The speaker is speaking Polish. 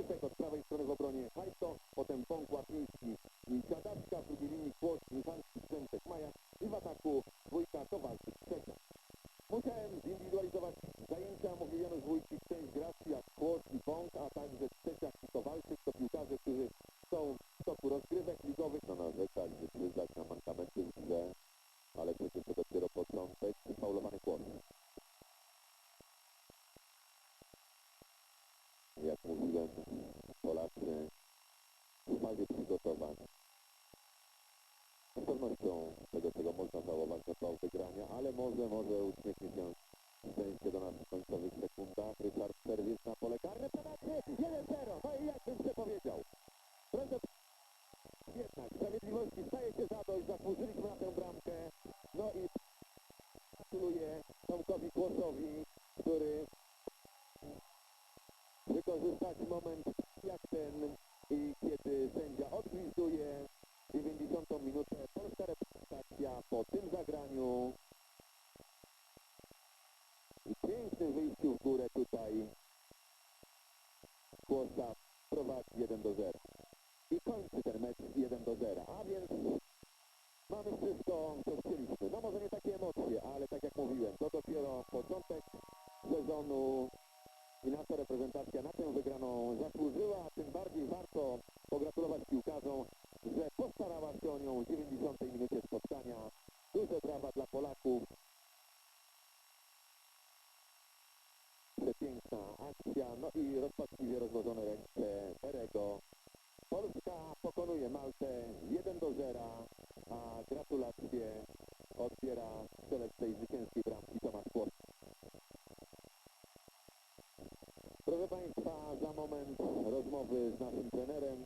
Pytek od prawej strony w obronie Hajto, potem Pąk Łapiński i Kadaczka, w drugiej linii Kłoś, Michalski, Brzęczek, Maja i w ataku dwójka Kowalczyk, Szczepan. Musiałem zindywidualizować zajęcia, mówił Janusz Wójcik, część graczy jak Kłoś i Pąk, a także Szczeciak i Kowalczyk to piłkarze, którzy są w toku rozgrywek ligowych. No, na no, tak, że przyznać na mankamenty w grze, ale przecież to dopiero początek. Tego, czego można żałować, to to wygrania, ale może, może uśmiechnie się szczęście do nas w końcowych sekundach. Ryszard serwis na pole karne, Polacy 1-0, no i jak bym się powiedział. Prawda, jednak sprawiedliwości staje się zadość, zasłużyliśmy na tę bramkę, no i gratuluję Tomkowi Kłosowi, który wykorzystać moment jak ten i kiedy sędzia odgwizduje tutaj Kłosa prowadzi 1 do 0 i kończy ten mecz 1 do 0 a więc mamy wszystko co chcieliśmy. No może nie takie emocje ale tak jak mówiłem to dopiero początek sezonu i nasza reprezentacja na tę wygraną zasłużyła, akcja, no i rozpaczliwie rozłożone ręce Berego. Polska pokonuje Maltę 1 do 0, a gratulacje odbiera strzelec tej zwycięskiej bramki Tomasz Kłos. Proszę Państwa, za moment rozmowy z naszym trenerem.